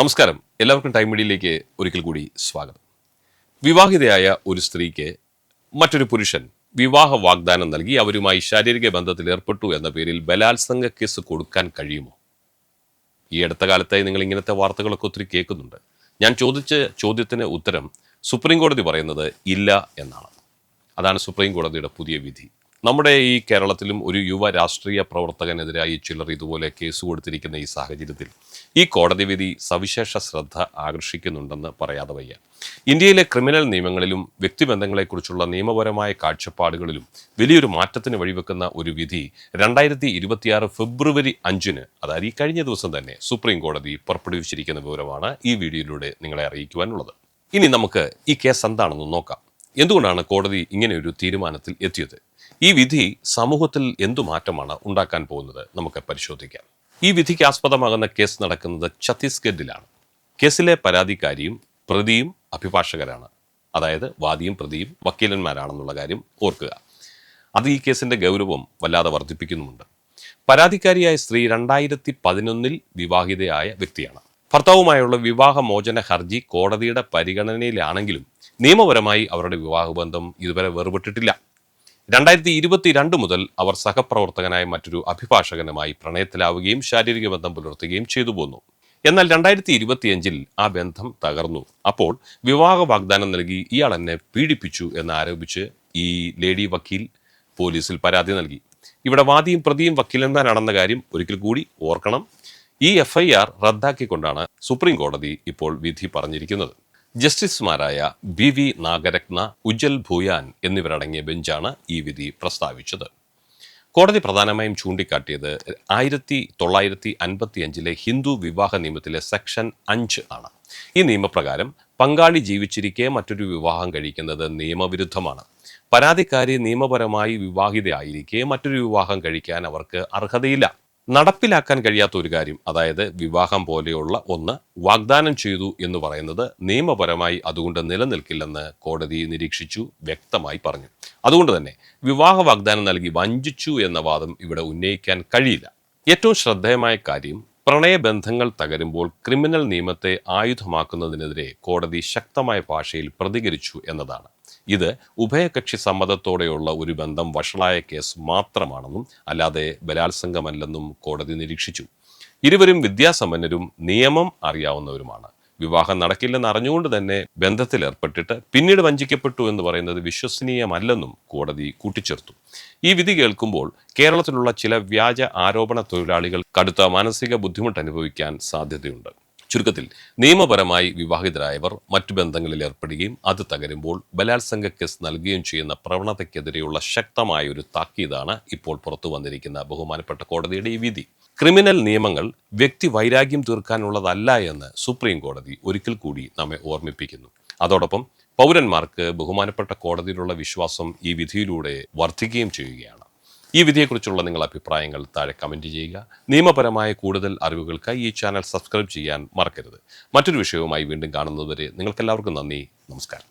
നമസ്കാരം. എല്ലാവർക്കും ടൈം മീഡിയയിലേക്ക് ഒരിക്കൽ കൂടി സ്വാഗതം. വിവാഹിതയായ ഒരു സ്ത്രീക്ക് മറ്റൊരു പുരുഷൻ വിവാഹ വാഗ്ദാനം നൽകി അവരുമായി ശാരീരിക ബന്ധത്തിൽ ഏർപ്പെട്ടു എന്ന പേരിൽ ബലാത്സംഗ കേസ് കൊടുക്കാൻ കഴിയുമോ? ഈ അടുത്ത കാലത്തായി നിങ്ങൾ ഇങ്ങനത്തെ വാർത്തകളൊക്കെ ഒത്തിരി കേൾക്കുന്നുണ്ട്. ഞാൻ ചോദിച്ച ചോദ്യത്തിന് ഉത്തരം സുപ്രീം കോടതി പറയുന്നത് ഇല്ല എന്നാണ്. അതാണ് സുപ്രീം കോടതിയുടെ പുതിയ വിധി. നമ്മുടെ ഈ കേരളത്തിലും ഒരു യുവ രാഷ്ട്രീയ പ്രവർത്തകനെതിരായി ചിലർ ഇതുപോലെ കേസ് കൊടുത്തിരിക്കുന്ന ഈ സാഹചര്യത്തിൽ ഈ കോടതി വിധി സവിശേഷ ശ്രദ്ധ ആകർഷിക്കുന്നുണ്ടെന്ന് പറയാതെ വയ്യ. ഇന്ത്യയിലെ ക്രിമിനൽ നിയമങ്ങളിലും വ്യക്തിബന്ധങ്ങളെക്കുറിച്ചുള്ള നിയമപരമായ കാഴ്ചപ്പാടുകളിലും വലിയൊരു മാറ്റത്തിന് വഴിവെക്കുന്ന ഒരു വിധി രണ്ടായിരത്തി ഇരുപത്തിയാറ് ഫെബ്രുവരി അഞ്ചിന് അതായത് ഈ കഴിഞ്ഞ ദിവസം തന്നെ സുപ്രീം കോടതി പുറപ്പെടുവിച്ചിരിക്കുന്ന വിവരമാണ് ഈ വീഡിയോയിലൂടെ നിങ്ങളെ അറിയിക്കുവാനുള്ളത്. ഇനി നമുക്ക് ഈ കേസ് എന്താണെന്ന് നോക്കാം. എന്തുകൊണ്ടാണ് കോടതി ഇങ്ങനെ ഒരു തീരുമാനത്തിൽ എത്തിയത്? ഈ വിധി സമൂഹത്തിൽ എന്തു മാറ്റമാണ് ഉണ്ടാക്കാൻ പോകുന്നത്? നമുക്ക് പരിശോധിക്കാം. ഈ വിധിക്ക് ആസ്പദമാകുന്ന കേസ് നടക്കുന്നത് ഛത്തീസ്ഗഡിലാണ്. കേസിലെ പരാതിക്കാരിയും പ്രതിയും അഭിഭാഷകരാണ്. അതായത് വാദിയും പ്രതിയും വക്കീലന്മാരാണെന്നുള്ള കാര്യം ഓർക്കുക. അത് ഈ കേസിന്റെ ഗൗരവം വല്ലാതെ വർദ്ധിപ്പിക്കുന്നുമുണ്ട്. പരാതിക്കാരിയായ സ്ത്രീ രണ്ടായിരത്തി പതിനൊന്നിൽ വിവാഹിതയായ വ്യക്തിയാണ്. ഭർത്താവുമായുള്ള വിവാഹമോചന ഹർജി കോടതിയുടെ പരിഗണനയിലാണെങ്കിലും നിയമപരമായി അവരുടെ വിവാഹബന്ധം ഇതുവരെ വേർപെട്ടിട്ടില്ല. രണ്ടായിരത്തി ഇരുപത്തിരണ്ട് മുതൽ അവർ സഹപ്രവർത്തകനായ മറ്റൊരു അഭിഭാഷകനുമായി പ്രണയത്തിലാവുകയും ശാരീരിക ബന്ധം പുലർത്തുകയും ചെയ്തു പോന്നു. എന്നാൽ രണ്ടായിരത്തി ഇരുപത്തിയഞ്ചിൽ ആ ബന്ധം തകർന്നു. അപ്പോൾ വിവാഹ വാഗ്ദാനം നൽകി ഇയാൾ എന്നെ പീഡിപ്പിച്ചു എന്നാരോപിച്ച് ഈ ലേഡി വക്കീൽ പോലീസിൽ പരാതി നൽകി. ഇവിടെ വാദിയും പ്രതിയും വക്കീലന്മാരാണെന്ന കാര്യം ഒരിക്കൽ കൂടി ഓർക്കണം. ഈ എഫ് ഐ ആർ റദ്ദാക്കിക്കൊണ്ടാണ് സുപ്രീം കോടതി ഇപ്പോൾ വിധി പറഞ്ഞിരിക്കുന്നത്. ജസ്റ്റിസുമാരായ ബി വി നാഗരത്ന ഉജ്ജൽ ഭൂയാൻ എന്നിവരടങ്ങിയ ബെഞ്ചാണ് ഈ വിധി പ്രസ്താവിച്ചത്. കോടതി പ്രധാനമായും ചൂണ്ടിക്കാട്ടിയത് ആയിരത്തി തൊള്ളായിരത്തി അൻപത്തി അഞ്ചിലെ ഹിന്ദു വിവാഹ നിയമത്തിലെ സെക്ഷൻ അഞ്ച് ആണ്. ഈ നിയമപ്രകാരം പങ്കാളി ജീവിച്ചിരിക്കെ മറ്റൊരു വിവാഹം കഴിക്കുന്നത് നിയമവിരുദ്ധമാണ്. പരാതിക്കാരി നിയമപരമായി വിവാഹിതയായിരിക്കെ മറ്റൊരു വിവാഹം കഴിക്കാൻ അവർക്ക് അർഹതയില്ല. നടപ്പിലാക്കാൻ കഴിയാത്ത ഒരു കാര്യം അതായത് വിവാഹം പോലെയുള്ള ഒന്ന് വാഗ്ദാനം ചെയ്തു എന്ന് പറയുന്നത് നിയമപരമായി അതുകൊണ്ട് നിലനിൽക്കില്ലെന്ന് കോടതി നിരീക്ഷിച്ചു വ്യക്തമായി പറഞ്ഞു. അതുകൊണ്ട് തന്നെ വിവാഹ വാഗ്ദാനം നൽകി വഞ്ചിച്ചു എന്ന വാദം ഇവിടെ ഉന്നയിക്കാൻ കഴിയില്ല. ഏറ്റവും ശ്രദ്ധേയമായ കാര്യം പ്രണയബന്ധങ്ങൾ തകരുമ്പോൾ ക്രിമിനൽ നിയമത്തെ ആയുധമാക്കുന്നതിനെതിരെ കോടതി ശക്തമായ ഭാഷയിൽ പ്രതികരിച്ചു എന്നതാണ്. ഇത് ഉഭയകക്ഷി സമ്മതത്തോടെയുള്ള ഒരു ബന്ധം വഷളായ കേസ് മാത്രമാണെന്നും അല്ലാതെ ബലാത്സംഗമല്ലെന്നും കോടതി നിരീക്ഷിച്ചു. ഇരുവരും വിദ്യാസമ്പന്നരും നിയമം അറിയാവുന്നവരുമാണ്. വിവാഹം നടക്കില്ലെന്ന് അറിഞ്ഞുകൊണ്ട് തന്നെ ബന്ധത്തിൽ ഏർപ്പെട്ടിട്ട് പിന്നീട് വഞ്ചിക്കപ്പെട്ടു എന്ന് പറയുന്നത് വിശ്വസനീയമല്ലെന്നും കോടതി കൂട്ടിച്ചേർത്തു. ഈ വിധി കേൾക്കുമ്പോൾ കേരളത്തിലുള്ള ചില വ്യാജ ആരോപണ തൊഴിലാളികൾ കടുത്ത മാനസിക ബുദ്ധിമുട്ട് അനുഭവിക്കാൻ സാധ്യതയുണ്ട്. ചുരുക്കത്തിൽ നിയമപരമായി വിവാഹിതരായവർ മറ്റു ബന്ധങ്ങളിൽ ഏർപ്പെടുകയും അത് തകരുമ്പോൾ ബലാത്സംഗ കേസ് നൽകുകയും ചെയ്യുന്ന പ്രവണതയ്ക്കെതിരെയുള്ള ശക്തമായ ഒരു താക്കീതാണ് ഇപ്പോൾ പുറത്തു വന്നിരിക്കുന്ന ബഹുമാനപ്പെട്ട കോടതിയുടെ ഈ വിധി. ക്രിമിനൽ നിയമങ്ങൾ വ്യക്തി വൈരാഗ്യം തീർക്കാനുള്ളതല്ല എന്ന് സുപ്രീം കോടതി ഒരിക്കൽ കൂടി നമ്മെ ഓർമ്മിപ്പിക്കുന്നു. അതോടൊപ്പം പൗരന്മാർക്ക് ബഹുമാനപ്പെട്ട കോടതിയിലുള്ള വിശ്വാസം ഈ വിധിയിലൂടെ വർദ്ധിക്കുകയും ചെയ്യുകയാണ്. ഈ വിധിയെക്കുറിച്ചുള്ള നിങ്ങളുടെ അഭിപ്രായങ്ങൾ താഴെ കമന്റ് ചെയ്യുക. നിയമപരമായ കൂടുതൽ അറിവുകൾക്കായി ഈ ചാനൽ സബ്സ്ക്രൈബ് ചെയ്യാൻ മറക്കരുത്. മറ്റൊരു വിഷയവുമായി വീണ്ടും കാണുന്നതുവരെ നിങ്ങൾക്കെല്ലാവർക്കും നന്ദി. നമസ്കാരം.